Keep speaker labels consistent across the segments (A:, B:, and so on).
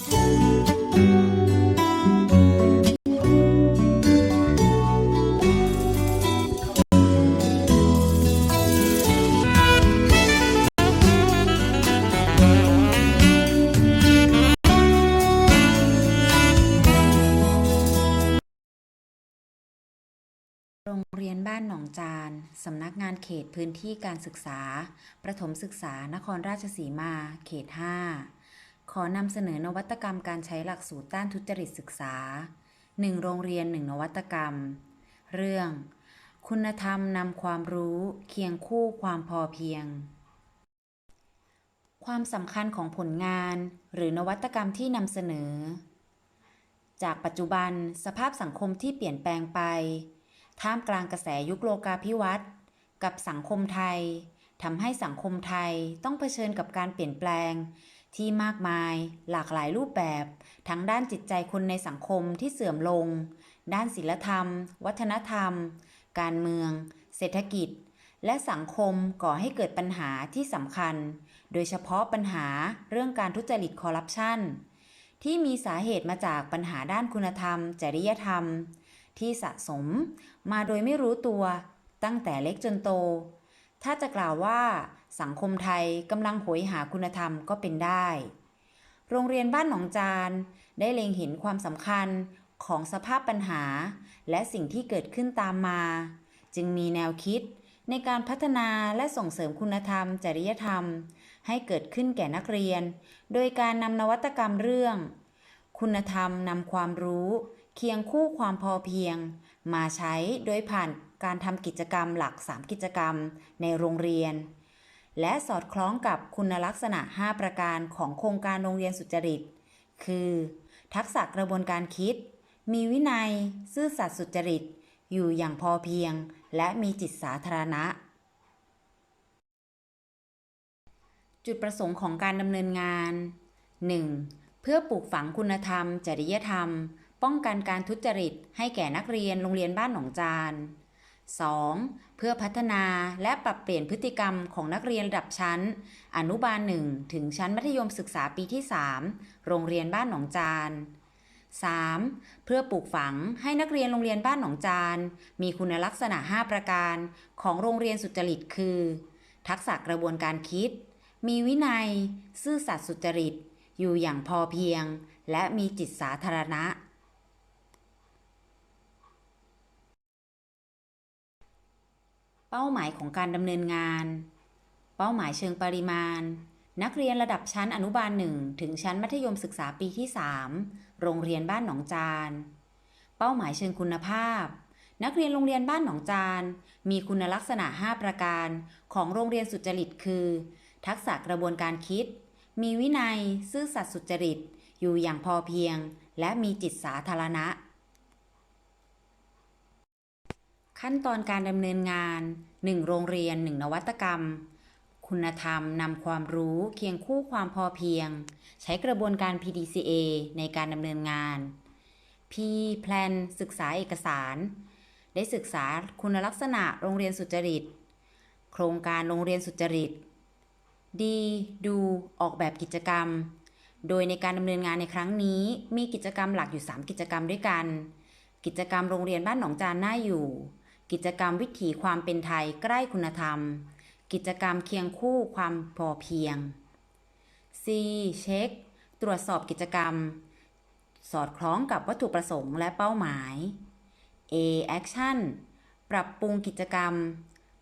A: โรงเรียนบ้านหนองจาน สำนักงานเขตพื้นที่การศึกษา ประถมศึกษานครราชสีมา เขต 5 ขอนำเสนอนวัตกรรมการใช้หลักสูตรต้านทุจริตศึกษา 1 โรงเรียน 1 นวัตกรรม เรื่อง คุณธรรมนำความรู้ เคียงคู่ความพอเพียง ความสำคัญของผลงาน หรือนวัตกรรมที่นำเสนอ จากปัจจุบันสภาพสังคมที่เปลี่ยนแปลงไป ท่ามกลางกระแสยุคโลกาภิวัตน์กับสังคมไทยทำให้สังคมไทยต้องเผชิญกับการเปลี่ยนแปลง ที่มากมายหลากหลายรูปแบบ ทั้งด้านจิตใจคนในสังคมที่เสื่อมลง ด้านศิลธรรม วัฒนธรรม การเมือง เศรษฐกิจ และสังคมก่อให้เกิดปัญหาที่สำคัญ โดยเฉพาะปัญหาเรื่องการทุจริตคอร์รัปชันที่มีสาเหตุมาจากปัญหาด้านคุณธรรม จริยธรรม ที่สะสมมาโดยไม่รู้ตัวตั้งแต่เล็กจนโต ถ้าจะกล่าวว่าสังคมไทยกำลังโหยหาคุณธรรมก็เป็นได้ โรงเรียนบ้านหนองจานได้เล็งเห็นความสำคัญของสภาพปัญหา และสิ่งที่เกิดขึ้นตามมา จึงมีแนวคิดในการพัฒนาและส่งเสริมคุณธรรม จริยธรรม ให้เกิดขึ้นแก่นักเรียน โดยการนำนวัตกรรมเรื่อง คุณธรรมนำความรู้ เคียงคู่ความพอเพียง มาใช้โดยผ่าน การทำกิจกรรมหลัก 3 กิจกรรมในโรงเรียน และสอดคล้องกับคุณลักษณะ 5 ประการของโครงการโรงเรียนสุจริต คือ ทักษะกระบวนการคิด มีวินัย ซื่อสัตย์สุจริต อยู่อย่างพอเพียง และมีจิตสาธารณะ จุดประสงค์ของการดำเนินงาน 1. เพื่อปลูกฝังคุณธรรม จริยธรรม ป้องกันการทุจริตให้แก่นักเรียนโรงเรียนบ้านหนองจาน 2. เพื่อพัฒนาและปรับเปลี่ยนพฤติกรรมของนักเรียนระดับชั้น อนุบาล 1 ถึงชั้นมัธยมศึกษาปีที่ 3 โรงเรียนบ้านหนองจาน 3. เพื่อปลูกฝังให้นักเรียนโรงเรียนบ้านหนองจาน มีคุณลักษณะ 5 ประการ ของโรงเรียนสุจริตคือ ทักษะกระบวนการคิด มีวินัย ซื่อสัตย์สุจริต อยู่อย่างพอเพียง และมีจิตสาธารณะ เป้าหมายของการดำเนินงาน เป้าหมายเชิงปริมาณ นักเรียนระดับชั้นอนุบาล1ถึงชั้นมัธยมศึกษาปีที่ 3 โรงเรียนบ้านหนองจาน เป้าหมายเชิงคุณภาพ นักเรียนโรงเรียนบ้านหนองจาน มีคุณลักษณะ 5 ประการ ของโรงเรียนสุจริตคือ ทักษะกระบวนการคิด มีวินัย ซื่อสัตย์สุจริต อยู่อย่างพอเพียง และมีจิตสาธารณะ ขั้นตอนการดำเนินงาน 1. โรงเรียน 1 นวัตกรรม คุณธรรมนำความรู้เคียงคู่ความพอเพียง ใช้กระบวนการ PDCA ในการดำเนินงาน P Plan ศึกษาเอกสาร ได้ศึกษาคุณลักษณะโรงเรียนสุจริต โครงการโรงเรียนสุจริต D ดูออกแบบกิจกรรม โดยในการดำเนินงานในครั้งนี้ มีกิจกรรมหลักอยู่ 3 กิจกรรมด้วยกัน กิจกรรมโรงเรียนบ้านหนองจานน่าอยู่ กิจกรรมวิถีความเป็นไทยใกล้คุณธรรม กิจกรรมเคียงคู่ความพอเพียง C เช็ค ตรวจสอบกิจกรรม สอดคล้องกับวัตถุประสงค์และเป้าหมาย A action ปรับปรุงกิจกรรม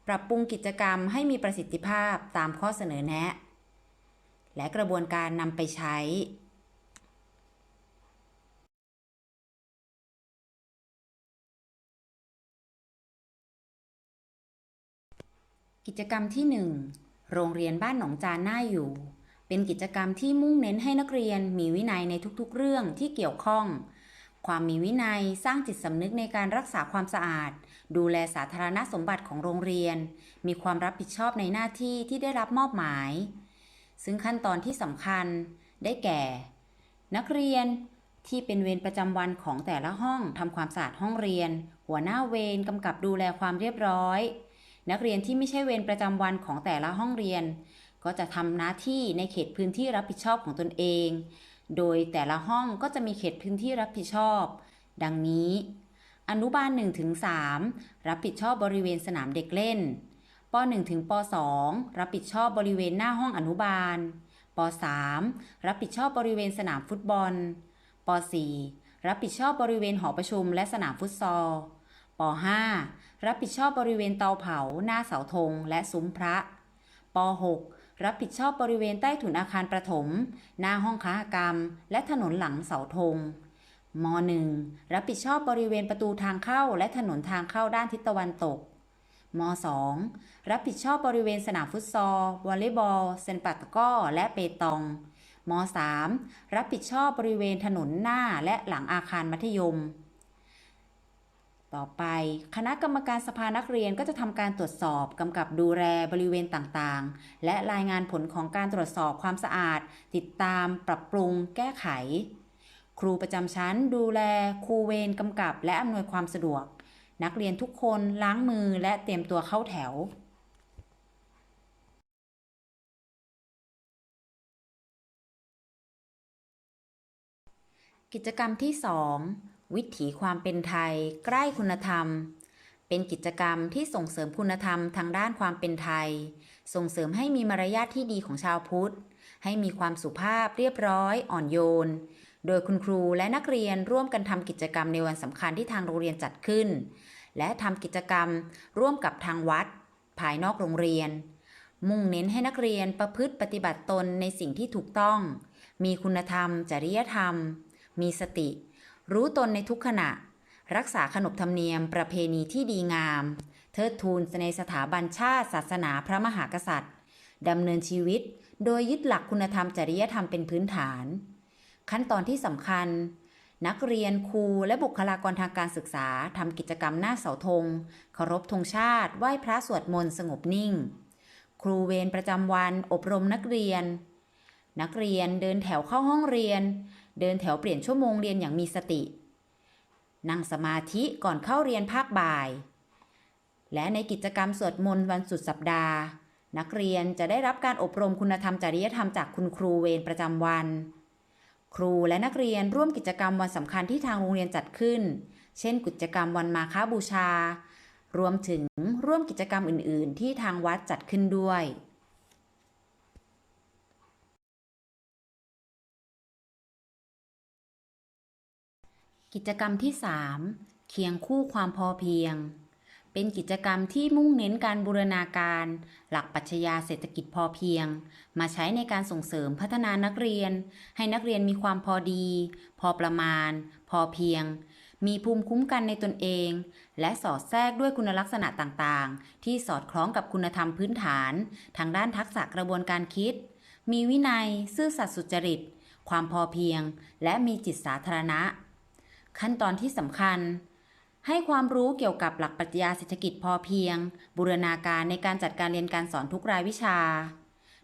A: ปรับปรุงกิจกรรมให้มีประสิทธิภาพตามข้อเสนอแนะ และกระบวนการนำไปใช้ กิจกรรมที่ 1 โรงเรียนบ้านหนองจานน่าอยู่ เป็นกิจกรรมที่มุ่งเน้นให้นักเรียนมีวินัยในทุกๆ เรื่องที่เกี่ยวข้อง ความมีวินัยสร้างจิตสำนึกในการรักษาความสะอาด ดูแลสาธารณสมบัติของโรงเรียน มีความรับผิดชอบในหน้าที่ที่ได้รับมอบหมาย ซึ่งขั้นตอนที่สำคัญได้แก่ นักเรียนที่เป็นเวรประจำวันของแต่ละห้องทำความสะอาดห้องเรียน หัวหน้าเวรกำกับดูแลความเรียบร้อย นักเรียนที่ไม่ใช่เวรประจำวันของแต่ละห้องเรียน ก็จะทำหน้าที่ในเขตพื้นที่รับผิดชอบของตนเอง โดยแต่ละห้องก็จะมีเขตพื้นที่รับผิดชอบ ดังนี้ อนุบาล1ถึง3รับผิดชอบบริเวณสนามเด็กเล่นป 1 ถึงป 2 รับผิดชอบบริเวณหน้าห้องอนุบาลป 3 รับผิดชอบบริเวณสนามฟุตบอลป 4 รับผิดชอบบริเวณหอประชุมและสนามฟุตซอล ป 5 รับผิดชอบบริเวณเตาเผา หน้าเสาธงและซุ้มพระป 6 รับผิดชอบบริเวณใต้ถุนอาคารประถม หน้าห้องค้ากรรม และถนนหลังเสาธงม 1 รับผิดชอบบริเวณประตูทางเข้า และถนนทางเข้าด้านทิศตะวันตกม 2 รับผิดชอบบริเวณสนามฟุตซอล วอลเลย์บอล เซนปัตก้อ และเปตองม 3 รับผิดชอบบริเวณถนนหน้าและหลังอาคารมัธยม ต่อไปคณะกรรมการสภานักเรียนก็จะทำการตรวจสอบกำกับดูแลบริเวณต่างๆ และรายงานผลของการตรวจสอบความสะอาด ติดตามปรับปรุง แก้ไข ครูประจำชั้นดูแลครูเวรกำกับ และอำนวยความสะดวก นักเรียนทุกคนล้างมือและเตรียมตัวเข้าแถวกิจกรรมที่ 2 วิถีความเป็นไทย ใกล้คุณธรรม เป็นกิจกรรมที่ส่งเสริมคุณธรรมทางด้านความเป็นไทย ส่งเสริมให้มีมารยาทที่ดีของชาวพุทธ ให้มีความสุภาพเรียบร้อยอ่อนโยน โดยคุณครูและนักเรียนร่วมกันทำกิจกรรมในวันสำคัญที่ทางโรงเรียนจัดขึ้น และทำกิจกรรมร่วมกับทางวัด ภายนอกโรงเรียน มุ่งเน้นให้นักเรียนประพฤติปฏิบัติตนในสิ่งที่ถูกต้อง มีคุณธรรม จริยธรรม มีสติ รู้ตนในทุกขณะ รักษาขนบธรรมเนียมประเพณีที่ดีงาม เทิดทูนในสถาบันชาติศาสนาพระมหากษัตริย์ดำเนินชีวิต โดยยึดหลักคุณธรรมจริยธรรมเป็นพื้นฐาน ขั้นตอนที่สำคัญ นักเรียนครูและบุคลากรทางการศึกษาทำกิจกรรมหน้าเสาธงเคารพธงชาติไหว้พระสวดมนต์สงบนิ่ง ครูเวรประจำวันอบรมนักเรียน นักเรียนเดินแถวเข้าห้องเรียน เดินแถวเปลี่ยนชั่วโมงเรียนอย่างมีสติ นั่งสมาธิก่อนเข้าเรียนภาคบ่าย และในกิจกรรมสวดมนต์วันสุดสัปดาห์ นักเรียนจะได้รับการอบรมคุณธรรมจริยธรรมจากคุณครูเวรประจำวัน ครูและนักเรียนร่วมกิจกรรมวันสำคัญที่ทางโรงเรียนจัดขึ้น เช่น กิจกรรมวันมาฆบูชา รวมถึงร่วมกิจกรรมอื่น ๆ ที่ทางวัดจัดขึ้นด้วย กิจกรรมที่ 3 เคียงคู่ความพอเพียง เป็นกิจกรรมที่มุ่งเน้นการบูรณาการ หลักปัชญาเศรษฐกิจพอเพียง มาใช้ในการส่งเสริมพัฒนานักเรียน ให้นักเรียนมีความพอดี พอประมาณ พอเพียง มีภูมิคุ้มกันในตนเอง และสอดแทรกด้วยคุณลักษณะต่างๆ ที่สอดคล้องกับคุณธรรมพื้นฐาน ทางด้านทักษะกระบวนการคิด มีวินัย ซื่อสัตย์สุจริต ความพอเพียง และมีจิตสาธารณะ ขั้นตอนที่สำคัญ ให้ความรู้เกี่ยวกับหลักปรัชญาเศรษฐกิจพอเพียง บูรณาการในการจัดการเรียนการสอนทุกรายวิชา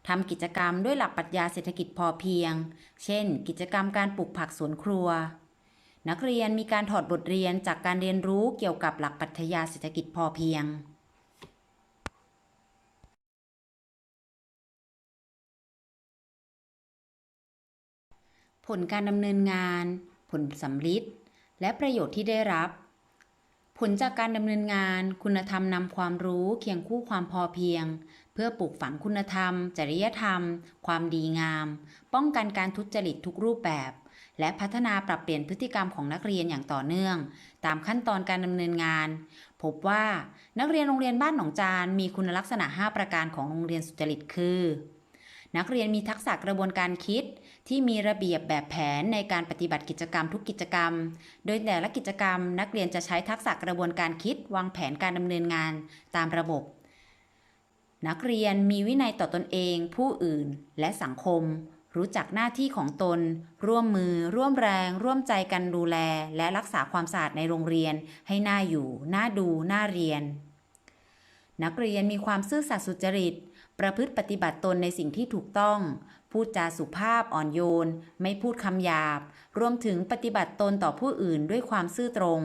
A: ทำกิจกรรมด้วยหลักปรัชญาเศรษฐกิจพอเพียง เช่น กิจกรรมการปลูกผักสวนครัว นักเรียนมีการถอดบทเรียนจากการเรียนรู้เกี่ยวกับหลักปรัชญาเศรษฐกิจพอเพียงผลการดำเนินงาน ผลสำลิด และประโยชน์ที่ได้รับ ผลจากการดำเนินงาน คุณธรรมนำความรู้เคียงคู่ความพอเพียง เพื่อปลูกฝังคุณธรรม จริยธรรม ความดีงาม ป้องกันการทุจริตทุกรูปแบบ และพัฒนาปรับเปลี่ยนพฤติกรรมของนักเรียนอย่างต่อเนื่อง ตามขั้นตอนการดำเนินงาน พบว่านักเรียนโรงเรียนบ้านหนองจานมีคุณลักษณะ 5 ประการของโรงเรียนสุจริตคือ นักเรียนมีทักษะกระบวนการคิด ที่มีระเบียบแบบแผนในการปฏิบัติกิจกรรมทุกกิจกรรม โดยแต่ละกิจกรรม นักเรียนจะใช้ทักษะกระบวนการคิด วางแผนการดำเนินงานตามระบบ นักเรียนมีวินัยต่อตนเอง ผู้อื่น และสังคม รู้จักหน้าที่ของตน ร่วมมือ ร่วมแรง ร่วมใจกันดูแล และรักษาความสะอาดในโรงเรียน ให้น่าอยู่ น่าดู น่าเรียน นักเรียนมีความซื่อสัตย์สุจริต ประพฤติปฏิบัติตนในสิ่งที่ถูกต้อง พูดจาสุภาพอ่อนโยน ไม่พูดคำหยาบ รวมถึงปฏิบัติตนต่อผู้อื่นด้วยความซื่อตรง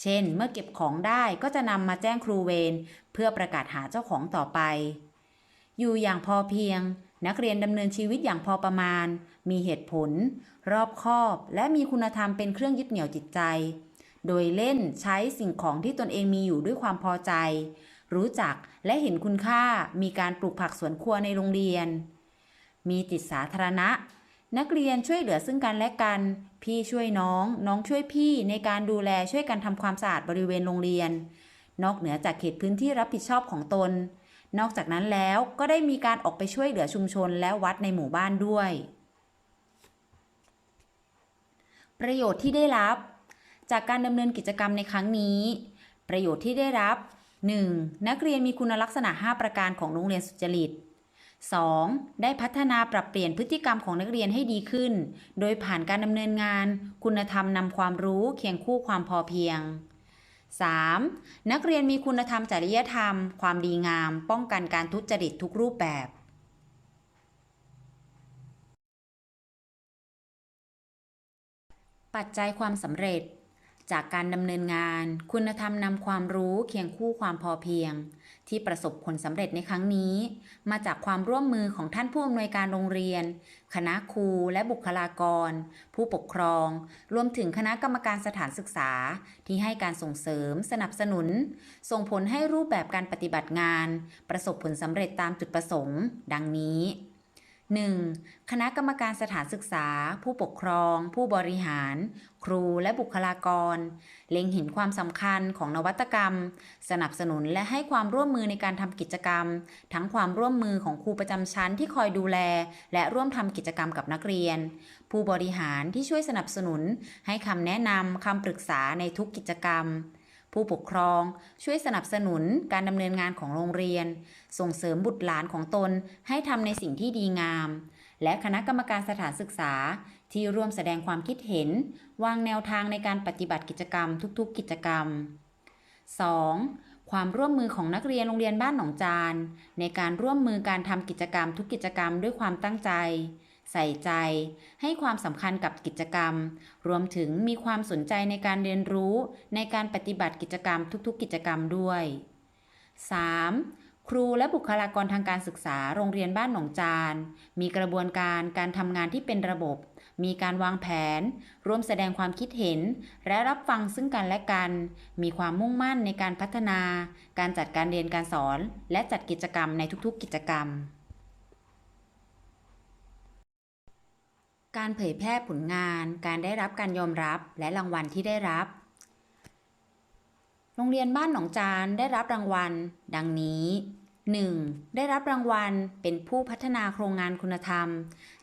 A: เช่น เมื่อเก็บของได้ก็จะนำมาแจ้งครูเวรเพื่อประกาศหาเจ้าของต่อไป อยู่อย่างพอเพียง นักเรียนดำเนินชีวิตอย่างพอประมาณ มีเหตุผล รอบคอบ และมีคุณธรรมเป็นเครื่องยึดเหนี่ยวจิตใจ โดยเล่นใช้สิ่งของที่ตนเองมีอยู่ด้วยความพอใจ รู้จักและเห็นคุณค่ามีการปลูกผักสวนครัวในโรงเรียน มีจิตสาธารณะ นักเรียนช่วยเหลือซึ่งกันและกัน พี่ช่วยน้อง น้องช่วยพี่ในการดูแลช่วยกันทำความสะอาดบริเวณโรงเรียน นอกเหนือจากเขตพื้นที่รับผิดชอบของตน นอกจากนั้นแล้วก็ได้มีการออกไปช่วยเหลือชุมชนและวัดในหมู่บ้านด้วย ประโยชน์ที่ได้รับ จากการดำเนินกิจกรรมในครั้งนี้ ประโยชน์ที่ได้รับ 1. นักเรียนมีคุณลักษณะ 5 ประการของโรงเรียนสุจริต 2. ได้พัฒนาปรับเปลี่ยนพฤติกรรมของนักเรียนให้ดีขึ้น โดยผ่านการดำเนินงาน คุณธรรมนำความรู้เคียงคู่ความพอเพียง 3. นักเรียนมีคุณธรรมจริยธรรม ความดีงาม ป้องกันการทุจริตทุกรูปแบบปัจจัยความสำเร็จ จากการดำเนินงาน คุณธรรมนำความรู้เคียงคู่ความพอเพียง ที่ประสบผลสำเร็จในครั้งนี้ มาจากความร่วมมือของท่านผู้อำนวยการโรงเรียน คณะครูและบุคลากร ผู้ปกครอง รวมถึงคณะกรรมการสถานศึกษา ที่ให้การส่งเสริม สนับสนุน ส่งผลให้รูปแบบการปฏิบัติงาน ประสบผลสำเร็จตามจุดประสงค์ ดังนี้ 1. คณะกรรมการสถานศึกษา ผู้ปกครอง ผู้บริหาร ครูและบุคลากร เล็งเห็นความสำคัญของนวัตกรรม สนับสนุนและให้ความร่วมมือในการทำกิจกรรม ทั้งความร่วมมือของครูประจำชั้นที่คอยดูแล และร่วมทำกิจกรรมกับนักเรียน ผู้บริหารที่ช่วยสนับสนุน ให้คำแนะนำคำปรึกษาในทุกกิจกรรม ผู้ปกครอง ช่วยสนับสนุนการดำเนินงานของโรงเรียน ส่งเสริมบุตรหลานของตนให้ทำในสิ่งที่ดีงาม และคณะกรรมการสถานศึกษาที่ร่วมแสดงความคิดเห็น วางแนวทางในการปฏิบัติกิจกรรมทุกๆ กิจกรรม 2. ความร่วมมือของนักเรียนโรงเรียนบ้านหนองจานในการร่วมมือการทำกิจกรรมทุกกิจกรรมด้วยความตั้งใจ ใส่ใจ ให้ความสำคัญกับกิจกรรม รวมถึงมีความสนใจในการเรียนรู้ในการปฏิบัติกิจกรรมทุกๆ กิจกรรมด้วย 3. ครูและบุคลากรทางการศึกษาโรงเรียนบ้านหนองจาน มีกระบวนการการทำงานที่เป็นระบบ มีการวางแผน ร่วมแสดงความคิดเห็น และรับฟังซึ่งกันและกัน มีความมุ่งมั่นในการพัฒนา การจัดการเรียนการสอน และจัดกิจกรรมในทุกๆ กิจกรรม การเผยแพร่ผลงาน การได้รับการยอมรับและรางวัลที่ได้รับ โรงเรียนบ้านหนองจานได้รับรางวัล ดังนี้ 1. ได้รับรางวัลเป็นผู้พัฒนาโครงงานคุณธรรม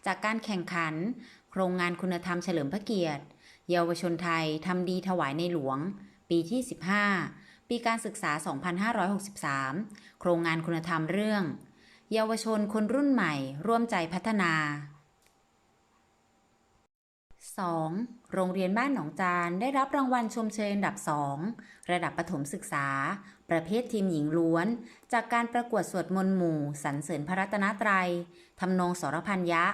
A: จากการแข่งขัน โครงงานคุณธรรมเฉลิมพระเกียรติ เยาวชนไทยทำดีถวายในหลวง ปีที่ 15 ปีการศึกษา 2563 โครงงานคุณธรรมเรื่อง เยาวชนคนรุ่นใหม่ ร่วมใจพัฒนา 2. โรงเรียนบ้านหนองจานได้รับรางวัลชมเชยอันดับ 2 ระดับประถมศึกษา ประเภททีมหญิงล้วน จากการประกวดสวดมนต์หมู่สรรเสริญพระรัตนตรัยทำนองสรพันยะ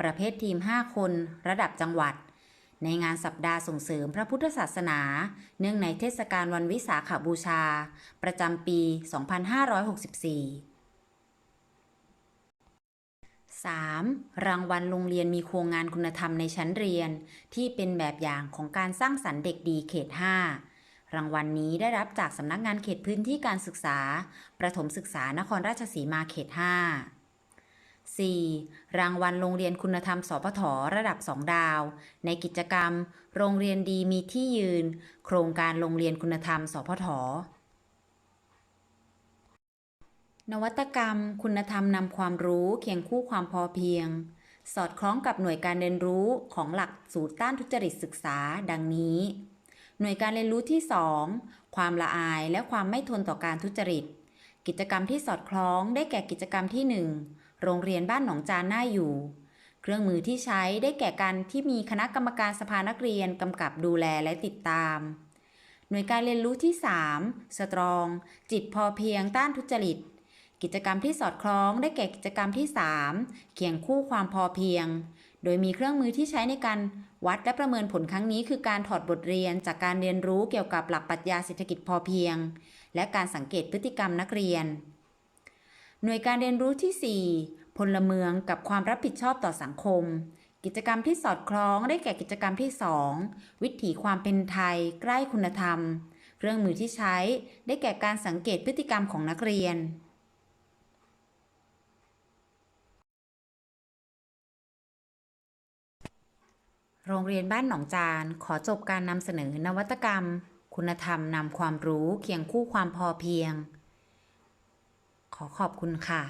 A: ประเภททีม 5 คน ระดับจังหวัด ในงานสัปดาห์ส่งเสริมพระพุทธศาสนา เนื่องในเทศกาลวันวิสาขบูชา ประจำปี 2564 3. รางวัลโรงเรียนมีโครงงานคุณธรรมในชั้นเรียน ที่เป็นแบบอย่างของการสร้างสรรค์เด็กดีเขต 5 รางวัลนนี้ได้รับจากสำนักงานเขตพื้นที่การศึกษา ประถมศึกษานครราชสีมาเขต 5 4. รางวัลโรงเรียนคุณธรรมสพทระดับ 2 ดาว ในกิจกรรม โรงเรียนดีมีที่ยืน โครงการโรงเรียนคุณธรรมสพท นวัตกรรม คุณธรรมนำความรู้เคียงคู่ความพอเพียง สอดคล้องกับหน่วยการเรียนรู้ของหลักสูตรต้านทุจริตศึกษา ดังนี้ หน่วยการเรียนรู้ที่ 2 ความละอายและความไม่ทนต่อการทุจริต กิจกรรมที่สอดคล้องได้แก่กิจกรรมที่ 1 โรงเรียนบ้านหนองจานหน่าอยู่ เครื่องมือที่ใช้ได้แก่การที่มีคณะกรรมการสภานักเรียนกำกับดูแลและติดตาม หน่วยการเรียนรู้ที่ 3 สตรอง จิตพอเพียงต้านทุจริต กิจกรรมที่สอดคล้องได้แก่กิจกรรมที่ 3 เคียงคู่ความพอเพียง โดยมีเครื่องมือที่ใช้ในการวัดและประเมินผลครั้งนี้ คือการถอดบทเรียนจากการเรียนรู้เกี่ยวกับหลักปรัชญาเศรษฐกิจพอเพียง และการสังเกตพฤติกรรมนักเรียน หน่วยการเรียนรู้ที่ 4 พลเมืองกับความรับผิดชอบต่อสังคม กิจกรรมที่สอดคล้องได้แก่กิจกรรมที่ 2 วิถีความเป็นไทย ใกล้คุณธรรม เครื่องมือที่ใช้ได้แก่การสังเกตพฤติกรรมของนักเรียน โรงเรียนบ้านหนองจาน ขอจบการนำเสนอนวัตกรรม คุณธรรมนำความรู้เคียงคู่ความพอเพียง ขอขอบคุณค่ะ